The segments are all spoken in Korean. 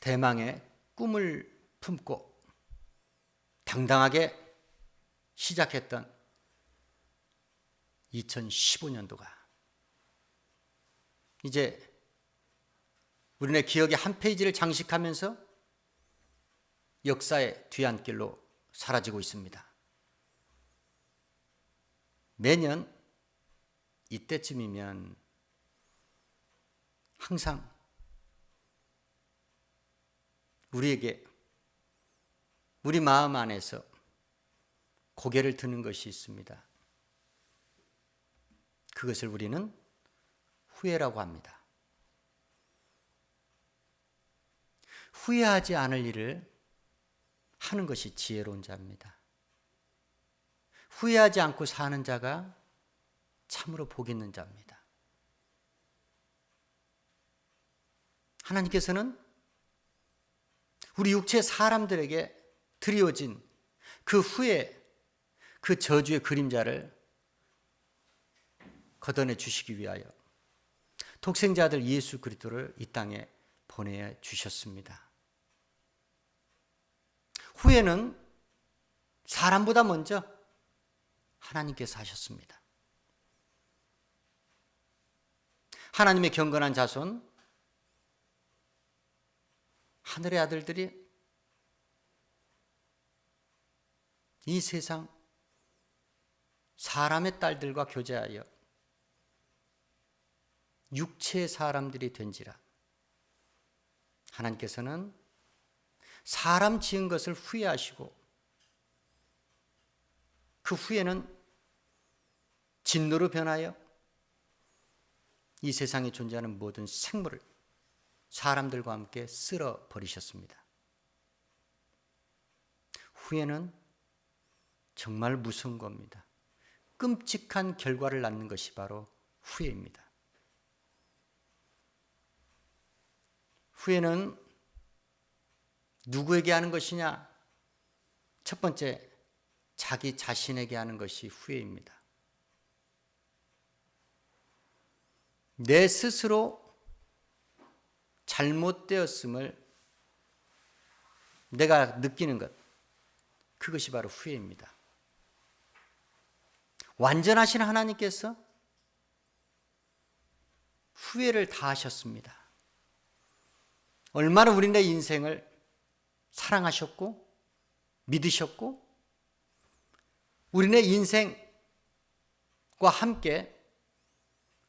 대망의 꿈을 품고 당당하게 시작했던 2015년도가 이제 우리네 기억의 한 페이지를 장식하면서 역사의 뒤안길로 사라지고 있습니다. 매년 이때쯤이면 항상 우리에게 우리 마음 안에서 고개를 드는 것이 있습니다. 그것을 우리는 후회라고 합니다. 후회하지 않을 일을 하는 것이 지혜로운 자입니다. 후회하지 않고 사는 자가 참으로 복 있는 자입니다. 하나님께서는 우리 육체 사람들에게 드리워진 그 후에 그 저주의 그림자를 걷어내 주시기 위하여 독생자들 예수 그리스도를 이 땅에 보내 주셨습니다. 후에는 사람보다 먼저 하나님께서 하셨습니다. 하나님의 경건한 자손, 하늘의 아들들이 이 세상 사람의 딸들과 교제하여 육체의 사람들이 된지라. 하나님께서는 사람 지은 것을 후회하시고 그 후에는 진노로 변하여 이 세상에 존재하는 모든 생물을 사람들과 함께 쓸어 버리셨습니다. 후에는 정말 무서운 겁니다. 끔찍한 결과를 낳는 것이 바로 후회입니다. 후회는 누구에게 하는 것이냐? 첫 번째, 자기 자신에게 하는 것이 후회입니다. 내 스스로 잘못되었음을 내가 느끼는 것, 그것이 바로 후회입니다. 완전하신 하나님께서 후회를 다 하셨습니다. 얼마나 우리네 인생을 사랑하셨고 믿으셨고 우리네 인생과 함께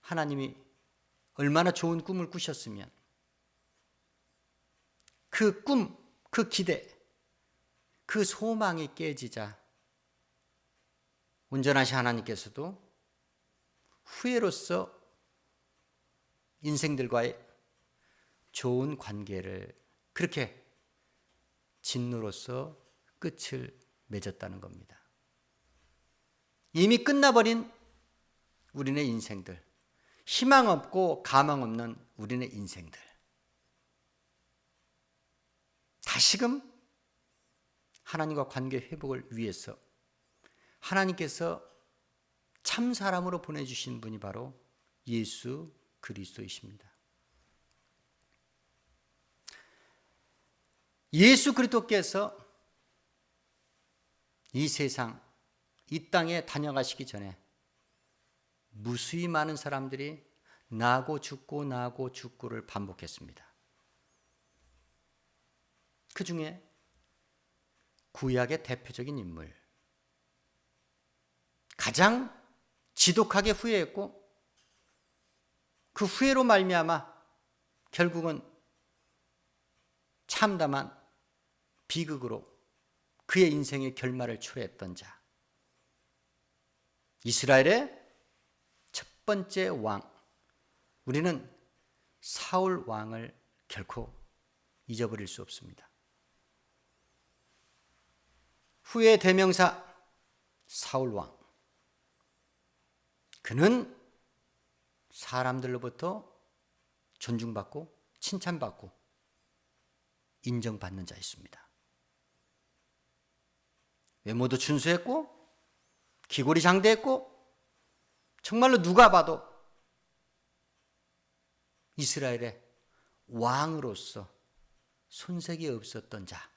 하나님이 얼마나 좋은 꿈을 꾸셨으면 그 꿈, 그 기대, 그 소망이 깨지자 온전하신 하나님께서도 후회로서 인생들과의 좋은 관계를 그렇게 진노로서 끝을 맺었다는 겁니다. 이미 끝나버린 우리네 인생들, 희망 없고 가망 없는 우리네 인생들. 다시금 하나님과 관계 회복을 위해서 하나님께서 참 사람으로 보내주신 분이 바로 예수 그리스도이십니다. 예수 그리스도께서 이 세상, 이 땅에 다녀가시기 전에 무수히 많은 사람들이 나고 죽고 나고 죽고를 반복했습니다. 그 중에 구약의 대표적인 인물, 가장 지독하게 후회했고 그 후회로 말미암아 결국은 참담한 비극으로 그의 인생의 결말을 초래했던 자. 이스라엘의 첫 번째 왕. 우리는 사울 왕을 결코 잊어버릴 수 없습니다. 후의 대명사 사울 왕. 그는 사람들로부터 존중받고 칭찬받고 인정받는 자였습니다. 외모도 준수했고 기골이 장대했고 정말로 누가 봐도 이스라엘의 왕으로서 손색이 없었던 자,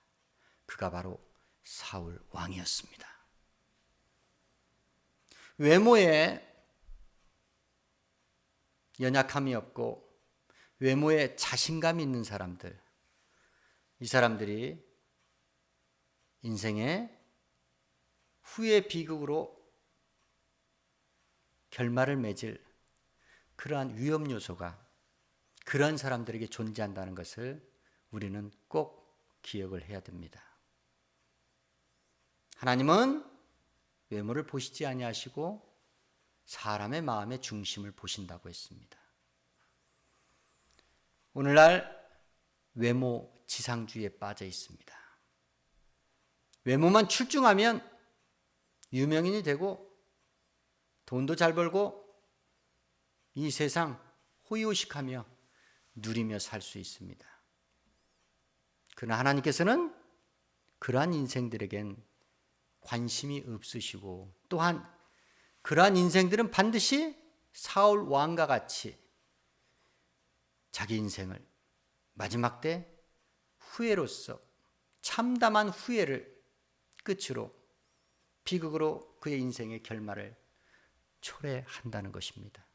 그가 바로 사울 왕이었습니다. 외모에 연약함이 없고 외모에 자신감이 있는 사람들, 이 사람들이 인생의 후회 비극으로 결말을 맺을 그러한 위험 요소가 그런 사람들에게 존재한다는 것을 우리는 꼭 기억을 해야 됩니다. 하나님은 외모를 보시지 아니하시고 사람의 마음의 중심을 보신다고 했습니다. 오늘날 외모 지상주의에 빠져 있습니다. 외모만 출중하면 유명인이 되고 돈도 잘 벌고 이 세상 호의호식하며 누리며 살 수 있습니다. 그러나 하나님께서는 그러한 인생들에겐 관심이 없으시고 또한 그러한 인생들은 반드시 사울 왕과 같이 자기 인생을 마지막 때 후회로서 참담한 후회를 끝으로 비극으로 그의 인생의 결말을 초래한다는 것입니다.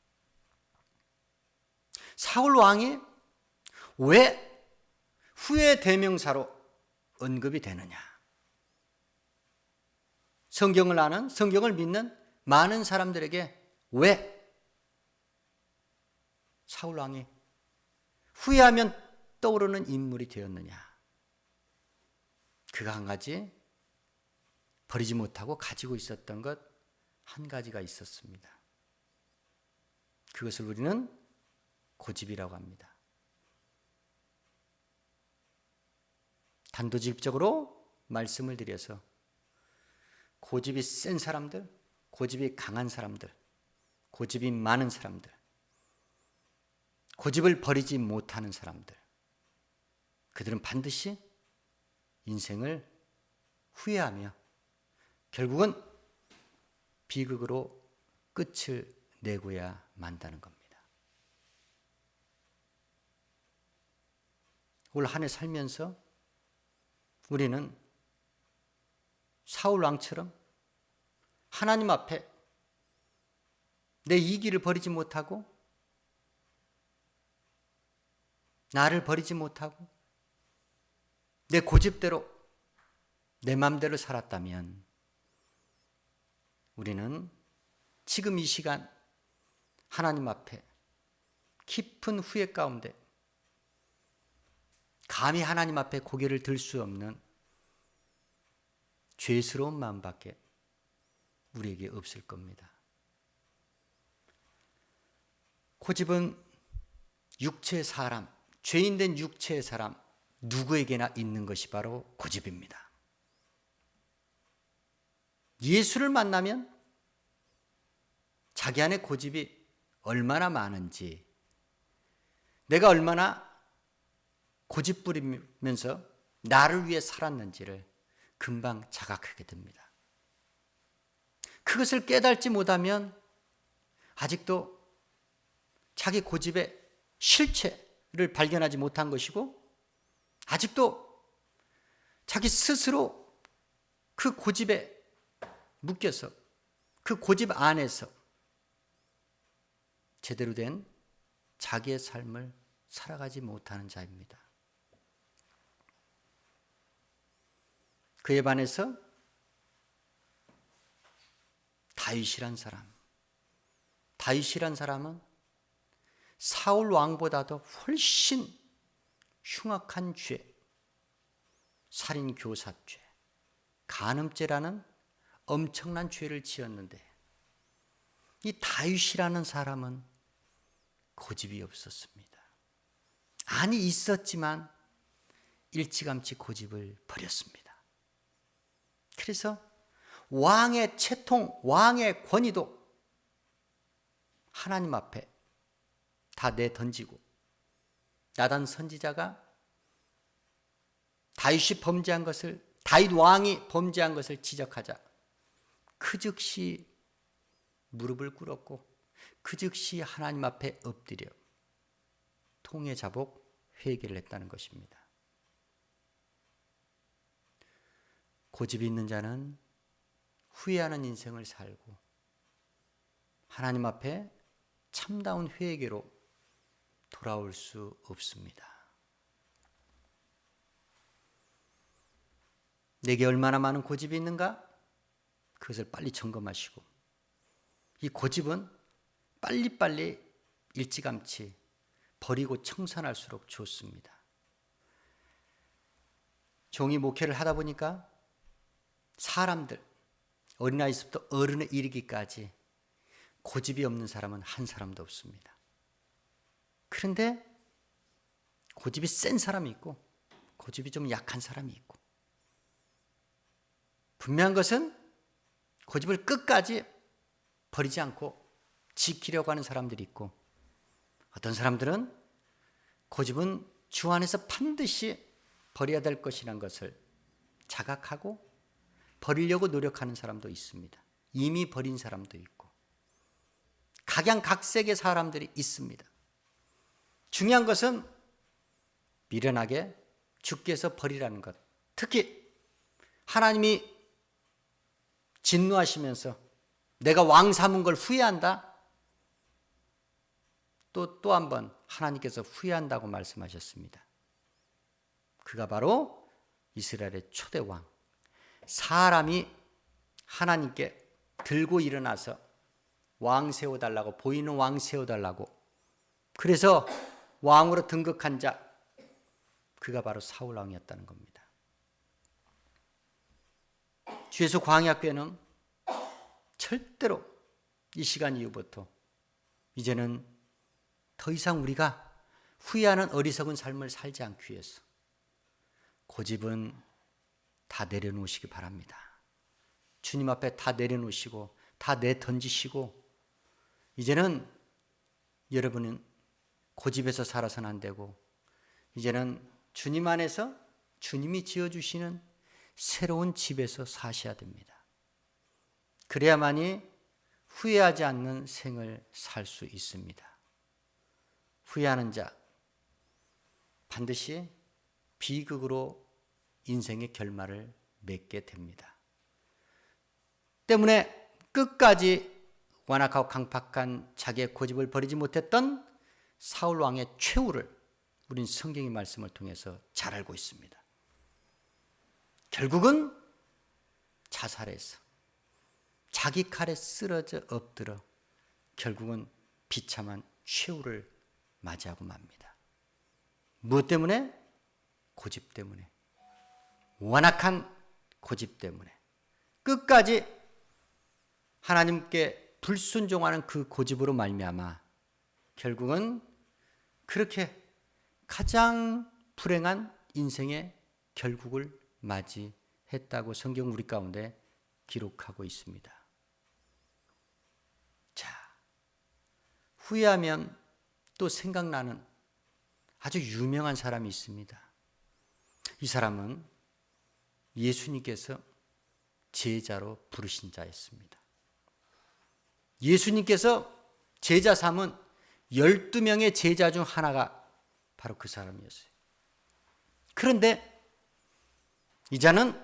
사울 왕이 왜 후회 대명사로 언급이 되느냐? 성경을 아는 성경을 믿는 많은 사람들에게 왜 사울 왕이 후회하면 떠오르는 인물이 되었느냐? 그가 한 가지 버리지 못하고 가지고 있었던 것 한 가지가 있었습니다. 그것을 우리는 고집이라고 합니다. 단도직입적으로 말씀을 드려서 고집이 센 사람들, 고집이 강한 사람들, 고집이 많은 사람들, 고집을 버리지 못하는 사람들, 그들은 반드시 인생을 후회하며 결국은 비극으로 끝을 내고야 만다는 겁니다. 올 한 해 살면서 우리는 사울 왕처럼 하나님 앞에 내 이기를 버리지 못하고 나를 버리지 못하고 내 고집대로 내 맘대로 살았다면 우리는 지금 이 시간 하나님 앞에 깊은 후회 가운데 감히 하나님 앞에 고개를 들 수 없는 죄스러운 마음밖에 우리에게 없을 겁니다. 고집은 육체의 사람, 죄인된 육체의 사람 누구에게나 있는 것이 바로 고집입니다. 예수를 만나면 자기 안에 고집이 얼마나 많은지, 내가 얼마나 고집 부리면서 나를 위해 살았는지를 금방 자각하게 됩니다. 그것을 깨달지 못하면 아직도 자기 고집의 실체를 발견하지 못한 것이고, 아직도 자기 스스로 그 고집에 묶여서 그 고집 안에서 제대로 된 자기의 삶을 살아가지 못하는 자입니다. 그에 반해서 다윗이란 사람, 다윗이란 사람은 사울 왕보다도 훨씬 흉악한 죄, 살인 교사죄, 간음죄라는 엄청난 죄를 지었는데 이 다윗이라는 사람은 고집이 없었습니다. 아니 있었지만 일찌감치 고집을 버렸습니다. 그래서 왕의 채통, 왕의 권위도 하나님 앞에 다 내던지고 나단 선지자가 다윗이 범죄한 것을 다윗 왕이 범죄한 것을 지적하자 그 즉시 무릎을 꿇었고 그 즉시 하나님 앞에 엎드려 통해 자복 회개를 했다는 것입니다. 고집이 있는 자는 후회하는 인생을 살고 하나님 앞에 참다운 회개로 돌아올 수 없습니다. 내게 얼마나 많은 고집이 있는가? 그것을 빨리 점검하시고 이 고집은 빨리빨리 일찌감치 버리고 청산할수록 좋습니다. 종이 목회를 하다 보니까 사람들 어린아이부터 어른에 이르기까지 고집이 없는 사람은 한 사람도 없습니다. 그런데 고집이 센 사람이 있고 고집이 좀 약한 사람이 있고 분명한 것은 고집을 끝까지 버리지 않고 지키려고 하는 사람들이 있고 어떤 사람들은 고집은 주 안에서 반드시 버려야 될 것이라는 것을 자각하고 버리려고 노력하는 사람도 있습니다. 이미 버린 사람도 있고 각양각색의 사람들이 있습니다. 중요한 것은 미련하게 주께서 버리라는 것. 특히 하나님이 진노하시면서 내가 왕 삼은 걸 후회한다. 또 또 한 번 하나님께서 후회한다고 말씀하셨습니다. 그가 바로 이스라엘의 초대 왕. 사람이 하나님께 들고 일어나서 왕 세워달라고 보이는 왕 세워달라고 그래서 왕으로 등극한 자 그가 바로 사울 왕이었다는 겁니다. 주에서 광야교회는 절대로 이 시간 이후부터 이제는 더 이상 우리가 후회하는 어리석은 삶을 살지 않기 위해서 고집은 다 내려놓으시기 바랍니다. 주님 앞에 다 내려놓으시고 다 내던지시고 이제는 여러분은 고집에서 살아서는 안 되고 이제는 주님 안에서 주님이 지어주시는 새로운 집에서 사셔야 됩니다. 그래야만이 후회하지 않는 생을 살 수 있습니다. 후회하는 자 반드시 비극으로 인생의 결말을 맺게 됩니다. 때문에 끝까지 완악하고 강팍한 자기의 고집을 버리지 못했던 사울 왕의 최후를 우린 성경의 말씀을 통해서 잘 알고 있습니다. 결국은 자살해서 자기 칼에 쓰러져 엎드려 결국은 비참한 최후를 맞이하고 맙니다. 무엇 때문에? 고집 때문에. 완악한 고집 때문에. 끝까지 하나님께 불순종하는 그 고집으로 말미암아 결국은 그렇게 가장 불행한 인생의 결국을 맞이했다고 성경 우리 가운데 기록하고 있습니다. 자, 후회하면 또 생각나는 아주 유명한 사람이 있습니다. 이 사람은 예수님께서 제자로 부르신 자였습니다. 예수님께서 제자 삼은 12명의 제자 중 하나가 바로 그 사람이었어요. 그런데 이자는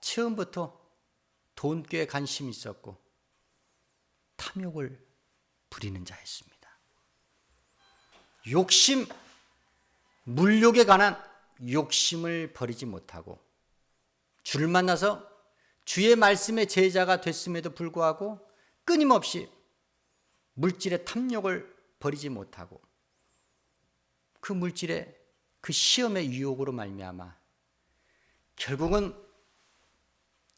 처음부터 돈꾀에 관심이 있었고 탐욕을 부리는 자였습니다. 욕심, 물욕에 관한 욕심을 버리지 못하고 주를 만나서 주의 말씀의 제자가 됐음에도 불구하고 끊임없이 물질의 탐욕을 버리지 못하고 그 물질의 그 시험의 유혹으로 말미암아 결국은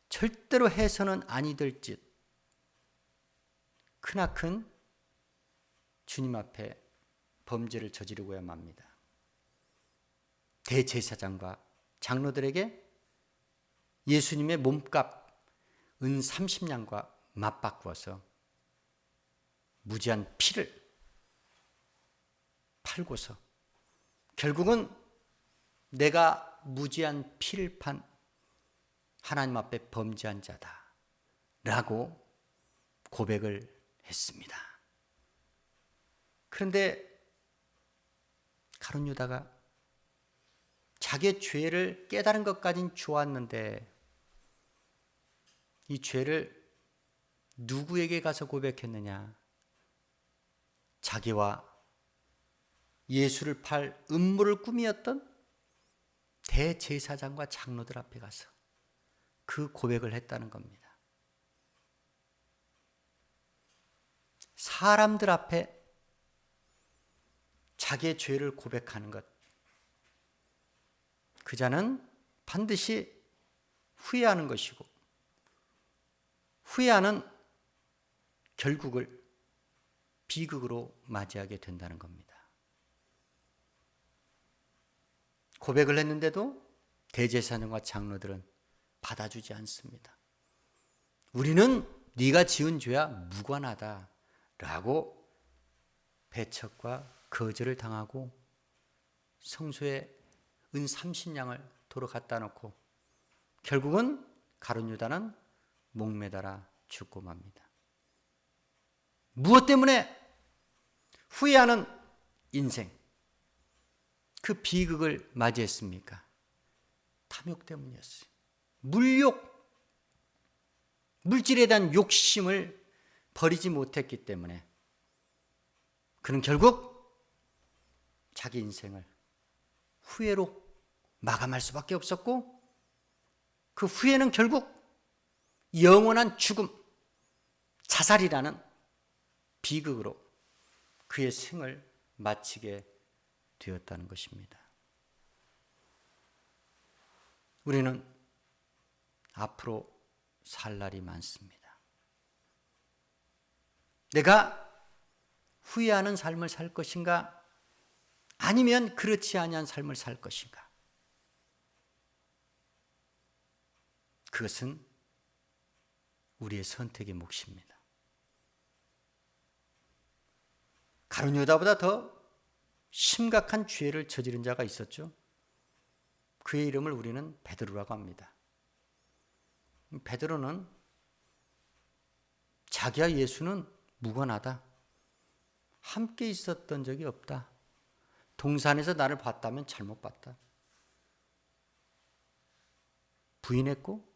절대로 해서는 아니 될 짓 크나큰 주님 앞에 범죄를 저지르고야 맙니다. 대제사장과 장로들에게 예수님의 몸값 은 30냥과 맞바꾸어서 무지한 피를 팔고서 결국은 내가 무지한 피를 판 하나님 앞에 범죄한 자다. 라고 고백을 했습니다. 그런데 가론 유다가 자기의 죄를 깨달은 것까진 좋았는데 이 죄를 누구에게 가서 고백했느냐? 자기와 예수를 팔 음모를 꾸미었던 대제사장과 장로들 앞에 가서 그 고백을 했다는 겁니다. 사람들 앞에 자기의 죄를 고백하는 것. 그 자는 반드시 후회하는 것이고, 후회하는 결국을 비극으로 맞이하게 된다는 겁니다. 고백을 했는데도 대제사장과 장로들은 받아주지 않습니다. 우리는 네가 지은 죄야 무관하다라고 배척과 거절을 당하고 성소에 은 30냥을 도로 갖다 놓고 결국은 가룟 유다는 목매달아 죽고 맙니다. 무엇 때문에 후회하는 인생 그 비극을 맞이했습니까? 탐욕 때문이었어요. 물욕 물질에 대한 욕심을 버리지 못했기 때문에 그는 결국 자기 인생을 후회로 마감할 수밖에 없었고 그 후회는 결국 영원한 죽음, 자살이라는 비극으로 그의 생을 마치게 되었다는 것입니다. 우리는 앞으로 살 날이 많습니다. 내가 후회하는 삶을 살 것인가? 아니면 그렇지 아니한 삶을 살 것인가? 그것은 우리의 선택의 몫입니다. 가룟 유다보다 더 심각한 죄를 저지른 자가 있었죠. 그의 이름을 우리는 베드로라고 합니다. 베드로는 자기와 예수는 무관하다. 함께 있었던 적이 없다. 동산에서 나를 봤다면 잘못 봤다. 부인했고,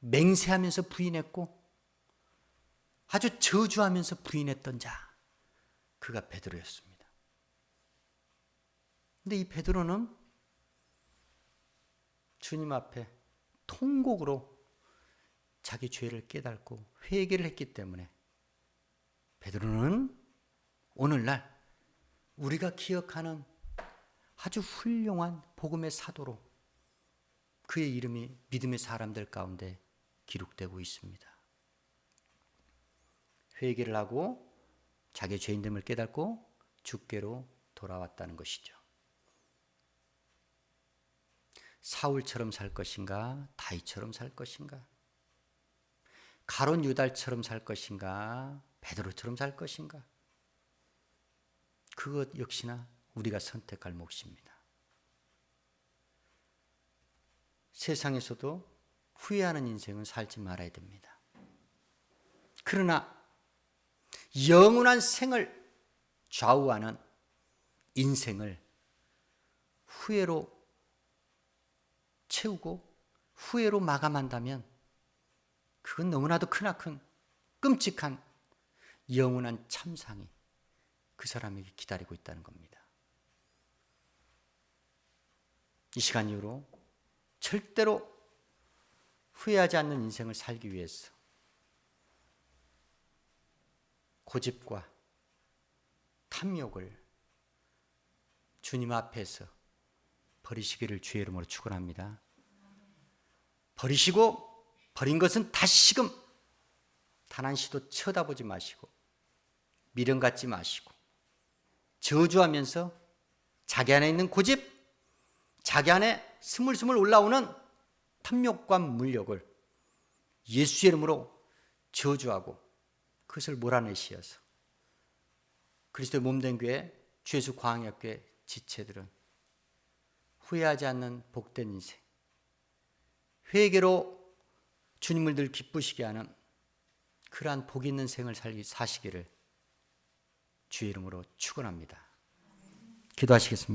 맹세하면서 부인했고, 아주 저주하면서 부인했던 자. 그가 베드로였습니다. 근데 이 베드로는 주님 앞에 통곡으로 자기 죄를 깨닫고 회개를 했기 때문에 베드로는 오늘날 우리가 기억하는 아주 훌륭한 복음의 사도로 그의 이름이 믿음의 사람들 가운데 기록되고 있습니다. 회개를 하고 자기의 죄인됨을 깨닫고 주께로 돌아왔다는 것이죠. 사울처럼 살 것인가? 다윗처럼 살 것인가? 가론 유달처럼 살 것인가? 베드로처럼 살 것인가? 그것 역시나 우리가 선택할 몫입니다. 세상에서도 후회하는 인생은 살지 말아야 됩니다. 그러나 영원한 생을 좌우하는 인생을 후회로 채우고 후회로 마감한다면 그건 너무나도 크나큰 끔찍한 영원한 참상이 그 사람에게 기다리고 있다는 겁니다. 이 시간 이후로 절대로 후회하지 않는 인생을 살기 위해서 고집과 탐욕을 주님 앞에서 버리시기를 주의 이름으로 축원합니다. 버리시고 버린 것은 다시금 단 한 시도 쳐다보지 마시고 미련 갖지 마시고 저주하면서 자기 안에 있는 고집, 자기 안에 스물스물 올라오는 탐욕과 물욕을 예수의 이름으로 저주하고 그것을 몰아내시어서 그리스도의 몸된 교회 주예수 광역교회 지체들은 후회하지 않는 복된 인생 회개로 주님을 늘 기쁘시게 하는 그러한 복 있는 생을 살기 사시기를 주의 이름으로 축원합니다. 기도하시겠습니다.